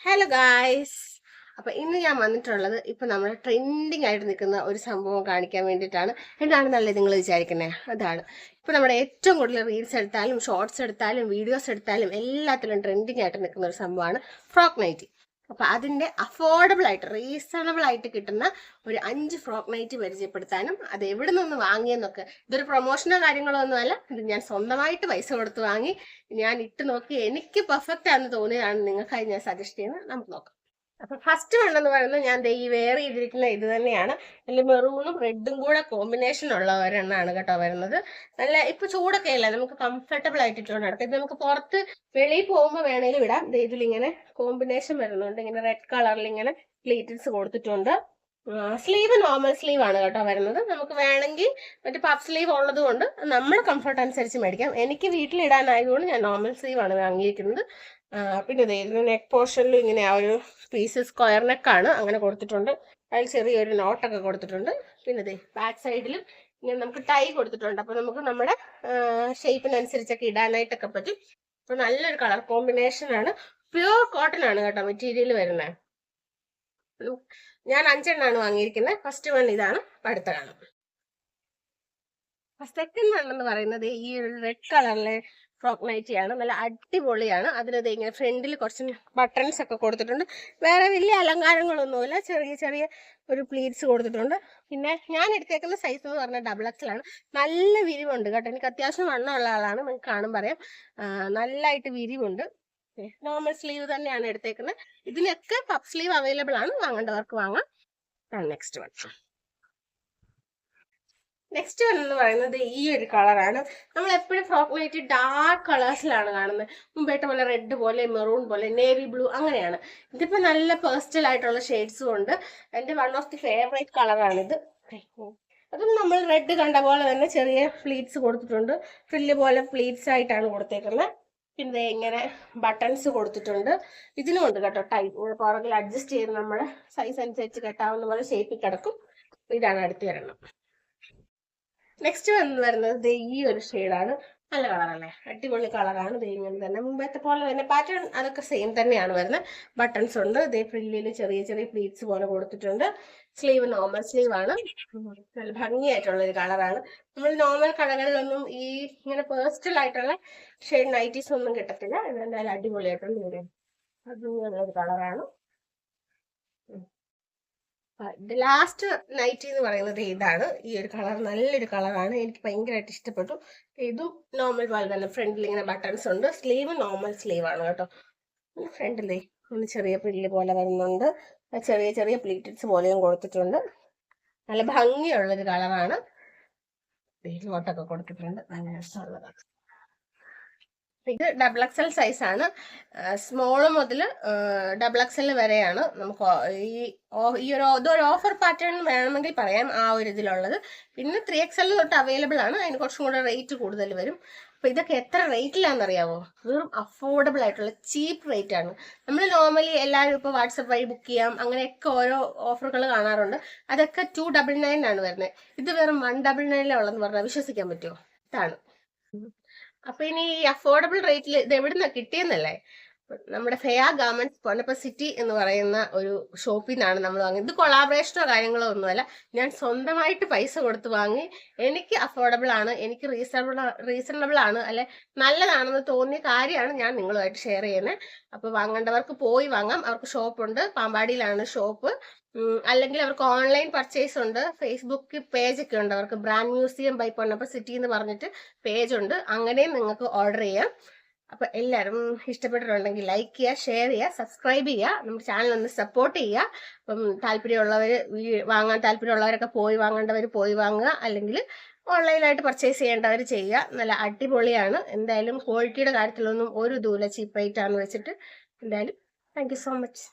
Hello guys അപ്പൊ ഇന്ന് ഞാൻ വന്നിട്ടുള്ളത് ഇപ്പൊ നമ്മൾ ട്രെൻഡിങ് ആയിട്ട് നിൽക്കുന്ന ഒരു സംഭവം കാണിക്കാൻ വേണ്ടിയിട്ടാണ്. നല്ലത് നിങ്ങൾ വിചാരിക്കുന്നത് അതാണ്. ഇപ്പൊ നമ്മുടെ ഏറ്റവും കൂടുതൽ റീൽസ് എടുത്താലും ഷോർട്സ് എടുത്താലും വീഡിയോസ് എടുത്താലും എല്ലാത്തിലും ട്രെൻഡിങ് ആയിട്ട് നിൽക്കുന്ന ഒരു സംഭവമാണ് ഫ്രോക്ക് നൈറ്റി അപ്പൊ അതിന്റെ അഫോർഡബിൾ ആയിട്ട് റീസണബിൾ ആയിട്ട് കിട്ടുന്ന ഒരു അഞ്ച് ഫ്രോക്ക് നൈറ്റ് പരിചയപ്പെടുത്താനും അത് എവിടെ നിന്ന് വാങ്ങിയെന്നൊക്കെ. ഇതൊരു പ്രൊമോഷനോ കാര്യങ്ങളോ ഒന്നുമല്ല ഇത് ഞാൻ സ്വന്തമായിട്ട് പൈസ കൊടുത്ത് വാങ്ങി ഞാൻ ഇട്ട് നോക്കി എനിക്ക് പെർഫെക്റ്റ് ആണെന്ന് തോന്നിയതാണ് നിങ്ങൾക്കായി ഞാൻ സജസ്റ്റ് ചെയ്യുന്നത്. നമുക്ക് നോക്കാം. അപ്പൊ ഫസ്റ്റ് വൺ എന്ന് പറയുന്നത് ഞാൻ ദേ ഈ വെയർ ചെയ്തിരിക്കുന്ന ഇത് തന്നെയാണ്. അതിൽ മെറൂണും റെഡും കൂടെ കോമ്പിനേഷൻ ഉള്ള ഒരെണ്ണമാണ് കേട്ടോ വരുന്നത്. നല്ല ഇപ്പൊ ചൂടൊക്കെ അല്ല? നമുക്ക് കംഫർട്ടബിൾ ആയിട്ട് ഇട്ടുകൊണ്ട് നടക്കാം. ഇത് നമുക്ക് പുറത്ത് വെളിയിൽ പോകുമ്പോൾ വേണേലും ഇടാം. ഇതിലിങ്ങനെ കോമ്പിനേഷൻ വരുന്നുണ്ട്. ഇങ്ങനെ റെഡ് കളറിൽ ഇങ്ങനെ പ്ലീറ്റൻസ് കൊടുത്തിട്ടുണ്ട്. സ്ലീവ് നോർമൽ സ്ലീവ് ആണ് കേട്ടോ വരുന്നത്. നമുക്ക് വേണമെങ്കിൽ മറ്റേ പഫ് സ്ലീവ് ഉള്ളത് കൊണ്ട് നമ്മുടെ കംഫർട്ട് അനുസരിച്ച് മേടിക്കാം. എനിക്ക് വീട്ടിലിടാനായതുകൊണ്ട് ഞാൻ നോർമൽ സ്ലീവ് ആണ് വാങ്ങിയിരിക്കുന്നത്. പിന്നെ ഇതിന് നെക്ക് പോർഷനിൽ ഇങ്ങനെ ആ ഒരു പീസ് സ്ക്വയർ നെക്കാണ് അങ്ങനെ കൊടുത്തിട്ടുണ്ട്. അതിൽ ചെറിയൊരു നോട്ടൊക്കെ കൊടുത്തിട്ടുണ്ട്. പിന്നെ ഇതേ ബാക്ക് സൈഡിലും ഇങ്ങനെ നമുക്ക് ടൈ കൊടുത്തിട്ടുണ്ട്. അപ്പോൾ നമുക്ക് നമ്മുടെ ഷേപ്പിനനുസരിച്ചൊക്കെ ഇടാനായിട്ടൊക്കെ പറ്റും. അപ്പോൾ നല്ലൊരു കളർ കോമ്പിനേഷനാണ് പ്യുവർ കോട്ടൺ ആണ് കേട്ടോ മെറ്റീരിയൽ വരുന്നത്. ഞാൻ അഞ്ചെണ്ണാണ് വാങ്ങിയിരിക്കുന്നത്. ഫസ്റ്റ് വൺ ഇതാണ്. അടുത്ത കാണാം. സെക്കൻഡ് വൺ എന്ന് പറയുന്നത് ഈ ഒരു റെഡ് കളറിലെ ഫ്രോക്ക് നൈറ്റിയാണ്. നല്ല അടിപൊളിയാണ്. അതിനത് ഇങ്ങനെ ഫ്രണ്ടിൽ കുറച്ച് ബട്ടൺസ് ഒക്കെ കൊടുത്തിട്ടുണ്ട്. വേറെ വലിയ അലങ്കാരങ്ങളൊന്നുമില്ല. ചെറിയ ചെറിയ ഒരു പ്ലീറ്റ്സ് കൊടുത്തിട്ടുണ്ട്. പിന്നെ ഞാൻ എടുത്തേക്കുന്ന സൈസ് എന്ന് പറഞ്ഞാൽ ഡബിൾ എക്സൽ ആണ്. നല്ല വിരിവുണ്ട് കേട്ടോ. എനിക്ക് അത്യാവശ്യം വണ്ണമുള്ള ആളാണ്. നിങ്ങൾക്ക് കാണും പറയാം. നല്ലതായിട്ട് വിരിവുണ്ട്. നോർമൽ സ്ലീവ് തന്നെയാണ് എടുത്തേക്കുന്നത്. ഇതിനൊക്കെ പപ്പ് സ്ലീവ് അവൈലബിൾ ആണ്. വാങ്ങേണ്ടവർക്ക് വാങ്ങാം. നെക്സ്റ്റ് വൺ നെക്സ്റ്റ് വൺ എന്ന് പറയുന്നത് ഈ ഒരു കളറാണ് നമ്മൾ എപ്പോഴും ഫ്രോക്ക് നൈറ്റ് ഡാർക്ക് കളേഴ്സിലാണ് കാണുന്നത്. മുമ്പേട്ട പോലെ റെഡ് പോലെ മെറൂൺ പോലെ നേവി ബ്ലൂ അങ്ങനെയാണ്. ഇതിപ്പോൾ നല്ല പേഴ്സ്റ്റൽ ആയിട്ടുള്ള ഷെയ്ഡ്സും ഉണ്ട്. എന്റെ വൺ ഓഫ് ദി ഫേവറേറ്റ് കളറാണിത് അതും നമ്മൾ റെഡ് കണ്ട പോലെ തന്നെ ചെറിയ പ്ലീറ്റ്സ് കൊടുത്തിട്ടുണ്ട്. ഫ്രില്ല് പോലെ പ്ലീറ്റ്സ് ആയിട്ടാണ് കൊടുത്തേക്കുന്നത്. പിന്നെ ഇങ്ങനെ ബട്ടൺസ് കൊടുത്തിട്ടുണ്ട്. ഇതിനും ഉണ്ട് കേട്ടോ ടൈ പുറകിൽ അഡ്ജസ്റ്റ് ചെയ്ത് നമ്മുടെ സൈസ് അനുസരിച്ച് കെട്ടാവുന്ന പോലെ ഷേപ്പിൽ കിടക്കും. ഇതാണ് അടുത്ത് വരണം. നെക്സ്റ്റ് വന്ന് വരുന്നത് ഈ ഒരു ഷെയ്ഡാണ് നല്ല കളറല്ലേ അടിപൊളി കളറാണ് ഇങ്ങനെ തന്നെ. മുമ്പത്തെ പോലെ തന്നെ പാറ്റേൺ അതൊക്കെ സെയിം തന്നെയാണ് വരുന്നത്. ബട്ടൺസ് ഉണ്ട്. ഇതേ ഫ്രില്ലിൽ ചെറിയ ചെറിയ പ്ലീറ്റ്സ് പോലെ കൊടുത്തിട്ടുണ്ട്. സ്ലീവ് നോർമൽ സ്ലീവ് ആണ്. നല്ല ഭംഗിയായിട്ടുള്ള ഒരു കളറാണ് നമ്മൾ നോർമൽ കളറുകളിലൊന്നും ഈ ഇങ്ങനെ പേഴ്സ്റ്റൽ ആയിട്ടുള്ള ഷെയ്ഡ് നൈറ്റീസ് ഒന്നും കിട്ടത്തില്ല. ഇത് എന്തായാലും അടിപൊളിയായിട്ടുള്ള ഒരു ഭംഗിയുള്ള ഒരു കളറാണ് ലാസ്റ്റ് നൈറ്റ് എന്ന് പറയുന്നത് ഇതാണ്. ഈ ഒരു കളർ നല്ലൊരു കളറാണ് എനിക്ക് ഭയങ്കരമായിട്ട് ഇഷ്ടപ്പെട്ടു. ഇതും നോർമൽ പോലെ തന്നെ ഫ്രണ്ടിൽ ഇങ്ങനെ ബട്ടൺസ് ഉണ്ട്. സ്ലീവ് നോർമൽ സ്ലീവ് ആണ് കേട്ടോ. ഫ്രണ്ടിലേ ഒന്ന് ചെറിയ പ്രില്ല് പോലെ വരുന്നുണ്ട്. ചെറിയ ചെറിയ പ്ലീറ്റഡ്സ് പോലെയും കൊടുത്തിട്ടുണ്ട്. നല്ല ഭംഗിയുള്ളൊരു കളറാണ് ലോട്ടൊക്കെ കൊടുത്തിട്ടുണ്ട്. നല്ല രസമുള്ളതാണ് ഇത് ഡബിൾ എക്സൽ സൈസ് ആണ്. സ്മോൾ മുതൽ ഡബിൾ എക്സൽ വരെയാണ് നമുക്ക് ഈ ഈ ഒരു ഇതൊരു ഓഫർ പാറ്റേൺ വേണമെങ്കിൽ പറയാം ആ ഒരു ഇതിലുള്ളത്. പിന്നെ ത്രീ എക്സൽ തൊട്ട് അവൈലബിൾ ആണ്. അതിന് കുറച്ചും കൂടെ റേറ്റ് കൂടുതൽ വരും. അപ്പോൾ ഇതൊക്കെ എത്ര റേറ്റിലാണെന്നറിയാവോ വെറും അഫോർഡബിൾ ആയിട്ടുള്ള ചീപ്പ് റേറ്റ് ആണ്. നമ്മൾ നോർമലി എല്ലാവരും ഇപ്പോൾ വാട്സപ്പ് വഴി ബുക്ക് ചെയ്യാം. അങ്ങനെയൊക്കെ ഓരോ ഓഫറുകൾ കാണാറുണ്ട്. അതൊക്കെ ടു ഡബിൾ നയൻ ആണ് വരുന്നത്. ഇത് വെറും വൺ ഡബിൾ നയനിലുള്ളതെന്ന് പറഞ്ഞാൽ വിശ്വസിക്കാൻ പറ്റുമോ ഇതാണ്. അപ്പൊ ഇനി ഈ അഫോർഡബിൾ റേറ്റിൽ ഇത് എവിടുന്നാ കിട്ടിയെന്നല്ലേ? നമ്മുടെ ഫെയ ഗാർമെന്റ്സ് പൊന്നപ്പ സിറ്റി എന്ന് പറയുന്ന ഒരു ഷോപ്പിൽ നിന്നാണ് നമ്മൾ വാങ്ങിയത് ഇത് കൊളാബറേഷനോ കാര്യങ്ങളോ ഒന്നുമല്ല. ഞാൻ സ്വന്തമായിട്ട് പൈസ കൊടുത്ത് വാങ്ങി. എനിക്ക് അഫോർഡബിൾ ആണ് എനിക്ക് റീസണബിൾ റീസണബിൾ ആണ് അല്ലെ? നല്ലതാണെന്ന് തോന്നിയ കാര്യമാണ് ഞാൻ നിങ്ങളുമായിട്ട് ഷെയർ ചെയ്യുന്നത് അപ്പൊ വാങ്ങേണ്ടവർക്ക് പോയി വാങ്ങാം. അവർക്ക് ഷോപ്പുണ്ട് പാമ്പാടിയിലാണ് ഷോപ്പ്. അല്ലെങ്കിൽ അവർക്ക് ഓൺലൈൻ പർച്ചേസ് ഉണ്ട്. ഫേസ്ബുക്ക് പേജ് ഒക്കെ ഉണ്ട്. അവർക്ക് brand museum by Ponnappa city എന്ന് പറഞ്ഞിട്ട് പേജ് ഉണ്ട്. അങ്ങനെയും നിങ്ങൾക്ക് ഓർഡർ ചെയ്യാം. അപ്പൊ എല്ലാവരും ഇഷ്ടപ്പെട്ടിട്ടുണ്ടെങ്കിൽ ലൈക്ക് ചെയ്യുക ഷെയർ ചെയ്യുക സബ്സ്ക്രൈബ് ചെയ്യുക നമ്മുടെ ചാനൽ ഒന്ന് സപ്പോർട്ട് ചെയ്യുക. അപ്പം താല്പര്യമുള്ളവർ വാങ്ങാൻ താല്പര്യമുള്ളവരൊക്കെ പോയി വാങ്ങേണ്ടവർ പോയി വാങ്ങുക. അല്ലെങ്കിൽ ഓൺലൈനായിട്ട് പർച്ചേസ് ചെയ്യേണ്ടവർ ചെയ്യുക. നല്ല അടിപൊളിയാണ്. എന്തായാലും ക്വാളിറ്റിയുടെ കാര്യത്തിലൊന്നും ഒരു ദൂല ചീപ്പ് ചീപ്പായിട്ടാന്ന് വെച്ചിട്ട് എന്തായാലും താങ്ക് സോ മച്ച്